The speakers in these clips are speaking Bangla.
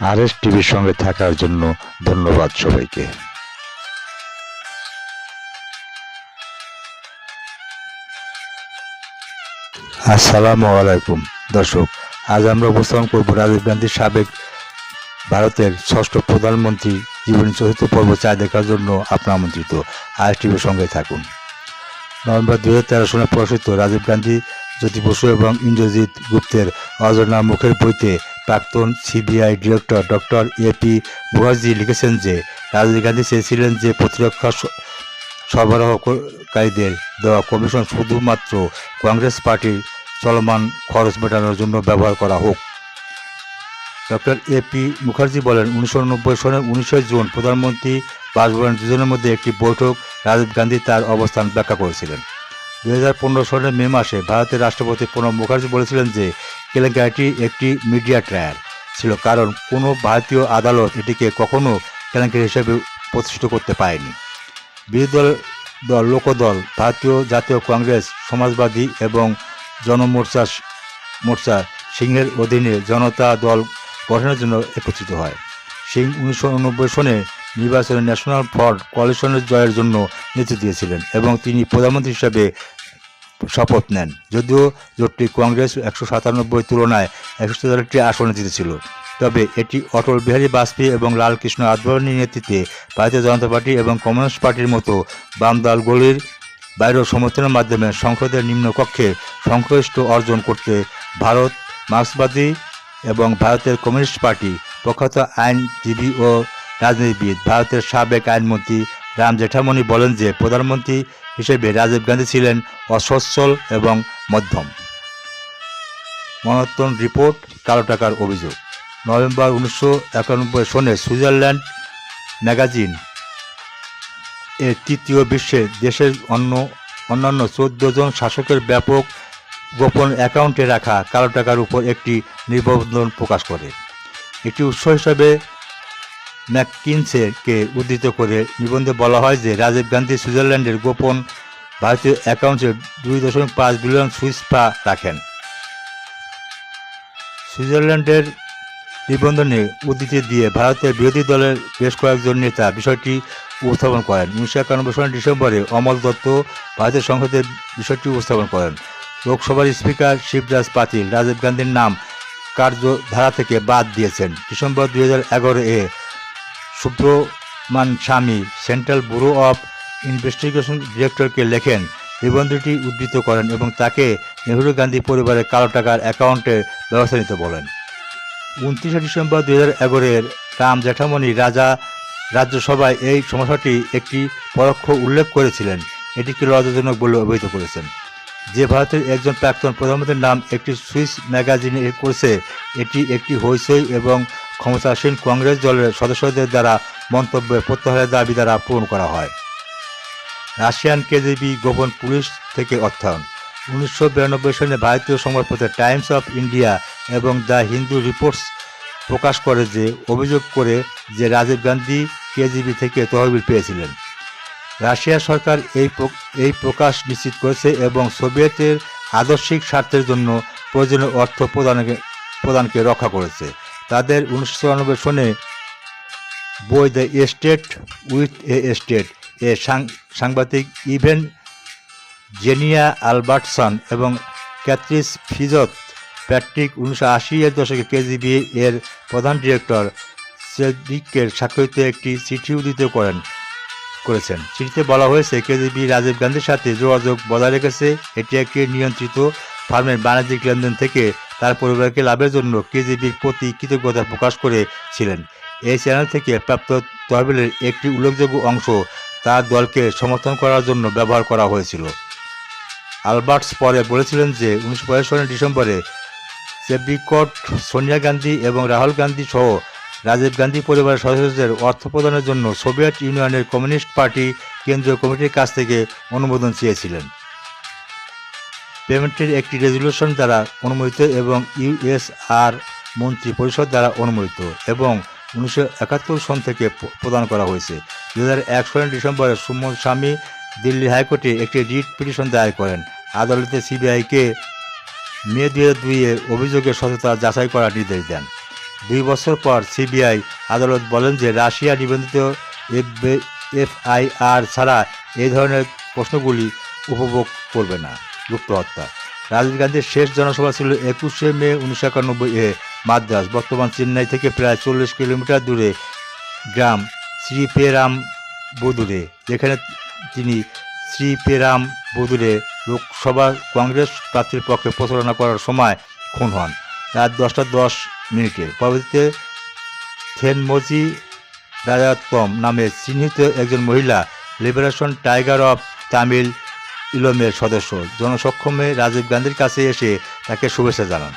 আর এস টিভির সঙ্গে থাকার জন্য ধন্যবাদ সবাইকে। আসসালামু আলাইকুম, দর্শক। আজ আমরা উপস্থাপন করব রাজীব গান্ধীর সাবেক ভারতের ষষ্ঠ প্রধানমন্ত্রী জীবনী চতুর্থ পর্ব চায় দেখার জন্য আপনার আমন্ত্রিত। আর এস টিভির সঙ্গে থাকুন। নভেম্বর দুই হাজার তেরো সনে প্রকাশিত রাজীব গান্ধী, জ্যোতি বসু এবং ইন্দ্রজিৎ গুপ্তের অজনা মুখের বইতে প্রাক্তন CBI director doctor AP Mukherjee লিখেছেন যে, রাজীব গান্ধী চেয়েছিলেন যে প্রতিরক্ষা সরবরাহকারীদের দেওয়া কমিশন শুধুমাত্র কংগ্রেস পার্টির চলমান খরচ মেটানোর জন্য ব্যবহার করা হোক। ডক্টর এপি মুখার্জি বলেন, উনিশশো নব্বই সনের উনিশে জুন প্রধানমন্ত্রী বাসভবন দুজনের মধ্যে একটি বৈঠক রাজীব গান্ধী তার অবস্থান ব্যাখ্যা করেছিলেন। পনেরো সনের মে মাসে ভারতের রাষ্ট্রপতি প্রণব মুখার্জি বলেছিলেন যে কেলেঙ্কারিটি একটি মিডিয়া ট্রায়াল ছিল, কারণ কোনো ভারতীয় আদালত এটিকে কখনো কেলেঙ্কারি হিসেবে প্রতিষ্ঠিত করতে পারেনি। বিরোধী দল দল, লোকদল, ভারতীয় জাতীয় কংগ্রেস, সমাজবাদী এবং জনমোর্চা, মোর্চা সিংহের অধীনে জনতা দল গঠনের জন্য একত্রিত হয়। সিং উনিশশো উননব্বই সনে নির্বাচনে ন্যাশনাল ফ্রন্ট কোয়ালিশনের জয়ের জন্য নেতৃত্ব দিয়েছিলেন এবং তিনি প্রধানমন্ত্রী হিসাবে শপথ নেন। যদিও জোটটি কংগ্রেস একশো সাতানব্বই তুলনায় একশো তেতাল্লিশটি আসনে জিতেছিল। তবে এটি অটল বিহারী বাজপেয়ী এবং লালকৃষ্ণ আদবানির নেতৃত্বে ভারতীয় জনতা পার্টি এবং কমিউনিস্ট পার্টির মতো বাম দলগুলির বাইরেও সমর্থনের মাধ্যমে সংসদের নিম্নকক্ষে সংশ্লিষ্ট অর্জন করতে ভারত, মার্ক্সবাদী এবং ভারতের কমিউনিস্ট পার্টি, প্রখ্যাত আইনজীবী ও রাজনীতিবিদ, ভারতের সাবেক আইনমন্ত্রী রাম জেঠামণি বলেন যে, প্রধানমন্ত্রী হিসেবে রাজীব গান্ধী ছিলেন অসচ্ছল এবং মধ্যম। মনোত্তন রিপোর্ট, কালো টাকার অভিযোগ। নভেম্বর উনিশশো একানব্বই সনে সুইজারল্যান্ড ম্যাগাজিন এর তৃতীয় বিশ্বে দেশের অন্য, অন্যান্য চোদ্দ জন শাসকের ব্যাপক গোপন অ্যাকাউন্টে রাখা কালো টাকার উপর একটি নিবন্ধন প্রকাশ করে। একটি উৎস হিসাবে ম্যাককিনসেকে উদ্ধৃত করে নিবন্ধে বলা হয় যে রাজীব গান্ধী সুইজারল্যান্ডের গোপন ভারতীয় অ্যাকাউন্টে দুই দশমিক পাঁচ বিলিয়ন সুইস পা রাখেন। সুইজারল্যান্ডের নিবন্ধনে উদ্ধৃতি দিয়ে ভারতের বিরোধী দলের বেশ কয়েকজন নেতা বিষয়টি উপস্থাপন করেন। উনিশশো একানব্বই সালের ডিসেম্বরে অমল দত্ত ভারতের সংসদে বিষয়টি উপস্থাপন করেন। লোকসভার স্পিকার শিবরাজ পাতিল রাজীব গান্ধীর নাম কার্যধারা থেকে বাদ দিয়েছেন। ডিসেম্বর দুই হাজার এগারো এ Subramanian Swamy central bureau of investigation ডিরেক্টরকে লেখেন। নিবন্ধটি উদ্ধৃত করেন এবং তাকে নেহরু গান্ধী পরিবারের কালো টাকার অ্যাকাউন্টের ব্যবস্থা নিতে বলেন। উনত্রিশে ডিসেম্বর দুই হাজার এগারোর রাম জেঠামণি রাজা রাজ্যসভায় এই সমস্যাটি একটি পরোক্ষ উল্লেখ করেছিলেন। এটিকে লজ্জাজনক বলে অভিহিত করেছেন। যে ভারতের একজন প্রাক্তন প্রধানমন্ত্রীর নাম একটি সুইস ম্যাগাজিনে করেছে, এটি একটি হইচই এবং ক্ষমতাসীন কংগ্রেস দলের সদস্যদের দ্বারা মন্তব্যের প্রত্যাহারের দাবি দ্বারা পূরণ করা হয়। রাশিয়ান কেজিবি গোপন পুলিশ থেকে অর্থায়ন। উনিশশো বিরানব্বই সালে ভারতীয় সংবাদপত্র টাইমস অফ ইন্ডিয়া এবং দ্য হিন্দু রিপোর্টস প্রকাশ করে যে, অভিযোগ করে যে রাজীব গান্ধী কেজিবি থেকে তহবিল পেয়েছিলেন। রাশিয়া সরকার এই এই প্রকাশ নিশ্চিত করেছে এবং সোভিয়েতের আদর্শিক স্বার্থের জন্য প্রয়োজনীয় অর্থ প্রদানকে প্রদানকে রক্ষা করেছে। তাদের উনিশশো চুরানব্বই সনে বই the estate with a estate a সাংবাদিক ইভেন জেনিয়া আলবার্টসন এবং ক্যাথরিস ফিজত, প্যাট্রিক উনিশশো আশি এর দশকে কেজিবি এর প্রধান ডিরেক্টর সেদিকের স্বাক্ষরিত একটি চিঠি উদ্ধৃত করেন, করেছেন। চিঠিতে বলা হয়েছে, কেজিবি রাজীব গান্ধীর সাথে যোগাযোগ বজায় রেখেছে। এটি একটি নিয়ন্ত্রিত ফার্মের বাণিজ্যিক লেনদেন থেকে তার পরিবারকে লাভের জন্য কেজিবির প্রতি কৃতজ্ঞতা প্রকাশ করেছিলেন। এই চ্যানেল থেকে প্রাপ্ত তহবিলের একটি উল্লেখযোগ্য অংশ তার দলকে সমর্থন করার জন্য ব্যবহার করা হয়েছিল। আলবার্টস পরে বলেছিলেন যে, উনিশশো পঁয়ষট্টি সালের ডিসেম্বরে সেব্রিকট সোনিয়া গান্ধী এবং রাহুল গান্ধী সহ রাজীব গান্ধী পরিবারের সদস্যদের অর্থ প্রদানের জন্য সোভিয়েত ইউনিয়নের কমিউনিস্ট পার্টি কেন্দ্রীয় কমিটির কাছ থেকে অনুমোদন চেয়েছিলেন। পেমেন্টের একটি রেজলিউশন দ্বারা অনুমোদিত এবং ইউএসআর মন্ত্রী পরিষদ দ্বারা অনুমোদিত এবং উনিশশো একাত্তর সন থেকে প্রদান করা হয়েছে। দু হাজার এক সালের ডিসেম্বরে সুমন স্বামী দিল্লি হাইকোর্টে একটি রিট পিটিশন দায়ের করেন। আদালতে সিবিআইকে মে দুই হাজার দুইয়ে অভিযোগের সততা যাচাই করার নির্দেশ দেন। দুই বছর পর সিবিআই আদালত বলেন যে রাশিয়া নিবন্ধিত এফআইআর ছাড়া এই ধরনের প্রশ্নগুলি উপভোগ করবে না। গুপ্ত হত্যা। রাজীব গান্ধীর শেষ জনসভা ছিল একুশে মে উনিশশো একানব্বই এ মাদ্রাস বর্তমান চেন্নাই থেকে প্রায় চল্লিশ কিলোমিটার দূরে গ্রাম শ্রীপেরাম বদুরে যেখানে তিনি শ্রীপেরাম বদুরে লোকসভা কংগ্রেস প্রার্থীর পক্ষে প্রচারণা করার সময় খুন হন। রাত দশটা দশ মিনিটে। পরবর্তীতে থেনমজি রাজাতম নামে চিহ্নিত একজন মহিলা, লিবারেশন টাইগার অফ তামিল ইলমের সদস্য। জনসক্ষমে রাজীব গান্ধীর কাছে এসে তাকে শুভেচ্ছা জানান।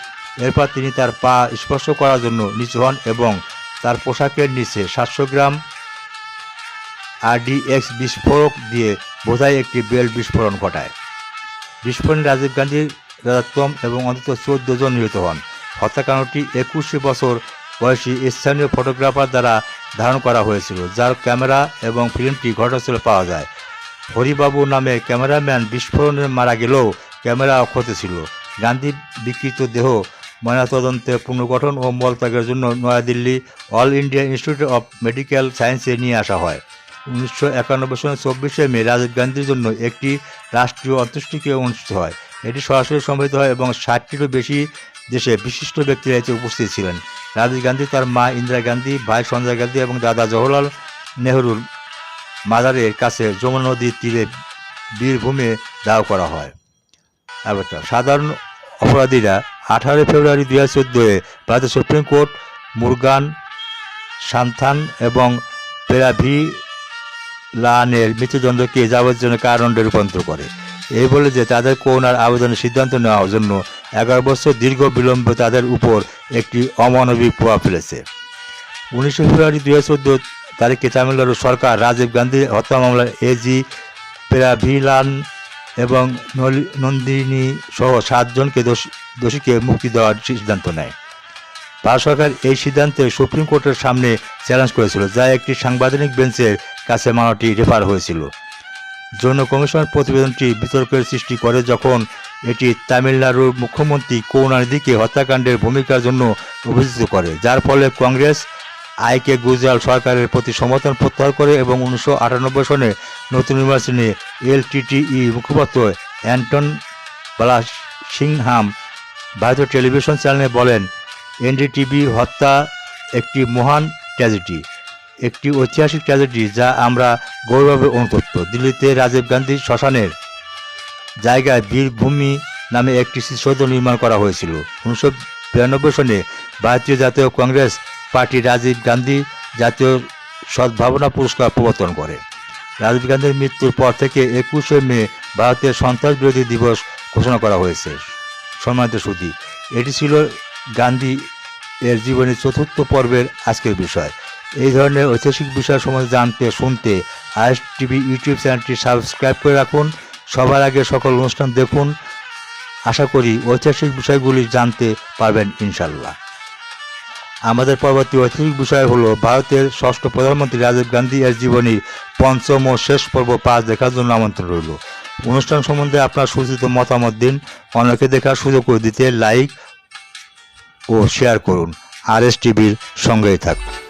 এরপর তিনি তার পা স্পর্শ করার জন্য নিচু হন এবং তার পোশাকের নিচে সাতশো গ্রাম আরডিএক্স বিস্ফোরক দিয়ে বোধহয় একটি বেল বিস্ফোরণ ঘটায়। বিস্ফোরণে রাজীব গান্ধী রাজাত্তম এবং অন্তত চোদ্দ জন নিহত হন। হত্যাকাণ্ডটি একুশে বছর বয়সী স্থানীয় ফটোগ্রাফার দ্বারা ধারণ করা হয়েছিল, যার ক্যামেরা এবং ফিল্মটি ঘটনাস্থলে পাওয়া যায়। হরিবাবু নামে ক্যামেরাম্যান বিস্ফোরণে মারা গেলেও ক্যামেরা অক্ষত ছিল গান্ধী বিকৃত দেহ, ময়নাতদন্তে পুনর্গঠন ও মলত্যাগের জন্য New Delhi all India institute of medical সায়েন্সে নিয়ে আসা হয়। উনিশশো একানব্বই সালের চব্বিশে মে রাজীব গান্ধীর জন্য একটি রাষ্ট্রীয় অন্ত্যেষ্টিক্রিয়া অনুষ্ঠিত হয়। এটি সরাসরি সম্মিলিত হয় এবং ষাটটিরও বেশি দেশে বিশিষ্ট ব্যক্তিরা এতে উপস্থিত ছিলেন। রাজীব গান্ধী তার মা ইন্দিরা গান্ধী, ভাই সঞ্জয় গান্ধী এবং দাদা জওহরলাল নেহরুর মাজারের কাছে যমুনা নদীর তীরে বীরভূমে দাহ করা হয়। সাধারণ অপরাধীরা আঠারোই ফেব্রুয়ারি দুই হাজার চোদ্দোয় ভারতের সুপ্রিম কোর্ট, মুরগান, সান্থান এবং পেরাভি লানের মৃত্যুদণ্ডকে যাবজ্জীবন কারণে রূপান্তর করে। এই বলে যে তাদের করোনার আবেদনের সিদ্ধান্ত নেওয়ার জন্য এগারো বছর দীর্ঘ বিলম্ব তাদের উপর একটি অমানবিক প্রভাব ফেলেছে। উনিশে ফেব্রুয়ারি দুই হাজার চোদ্দ তারিখে তামিলনাড়ু সরকার রাজীব গান্ধী, হত্যা মামলায় এজি পেরাভিলান এবং নন্দিনী সহ সাতজনকে দোষী, দোষীকে মুক্তি দেওয়ার সিদ্ধান্ত নেয়। ভারত সরকার এই সিদ্ধান্তে সুপ্রিম কোর্টের সামনে চ্যালেঞ্জ করেছিল, যা একটি সাংবিধানিক বেঞ্চের কাছে মামলাটি রেফার হয়েছিল। যৌন কমিশনের প্রতিবেদনটি বিতর্কের সৃষ্টি করে যখন এটি তামিলনাড়ুর মুখ্যমন্ত্রী করুণানিধিকে হত্যাকাণ্ডের ভূমিকার জন্য অভিযুক্ত করে, যার ফলে কংগ্রেস আইকে গুজরাল সরকারের প্রতি সমর্থন প্রত্যাহার করে এবং উনিশশো আটানব্বই সনে নতুন নির্বাচনে এলটিটিই মুখপাত্র অ্যান্টন সিংহাম ভারতীয় টেলিভিশন চ্যানেলে বলেন এনডিটিভি হত্যা একটি মহান ট্র্যাজেডি, একটি ঐতিহাসিক ট্র্যাজেডি যা আমরা গৌরবে অনুতপ্ত। দিল্লিতে রাজীব গান্ধী শ্মশানের জায়গায় বীরভূমি নামে একটি স্মৃতিসৌধ নির্মাণ করা হয়েছিল। উনিশশো বিরানব্বই সনে ভারতীয় জাতীয় কংগ্রেস পার্টি রাজীব গান্ধী জাতীয় সদ্ভাবনা পুরস্কার প্রবর্তন করে। রাজীব গান্ধীর মৃত্যুর পর থেকে একুশে মে ভারতের সন্ত্রাস বিরোধী দিবস ঘোষণা করা হয়েছে। সম্মানিত সুদী এটি ছিল গান্ধী এর জীবনের চতুর্থ পর্বের আজকের বিষয়। এই ধরনের ঐতিহাসিক বিষয় সম্বন্ধে জানতে, শুনতে আইএস টিভি ইউটিউব চ্যানেলটি সাবস্ক্রাইব করে রাখুন। সবার আগে সকল অনুষ্ঠান দেখুন। আশা করি ঐতিহাসিক বিষয়গুলি জানতে পারবেন ইনশাল্লাহ আমাদের পরবর্তী ঐতিহাসিক বিষয় হলো ভারতের ষষ্ঠ প্রধানমন্ত্রী রাজীব গান্ধী এর জীবনী পঞ্চম ও শেষ পর্ব পাঁচ দেখার জন্য আমন্ত্রণ রইল। অনুষ্ঠান সম্বন্ধে আপনার সূচিত মতামত দিন। অনেকে দেখার সুযোগ করে দিতে লাইক ও শেয়ার করুন। আর এস টিভির সঙ্গেই থাকুন।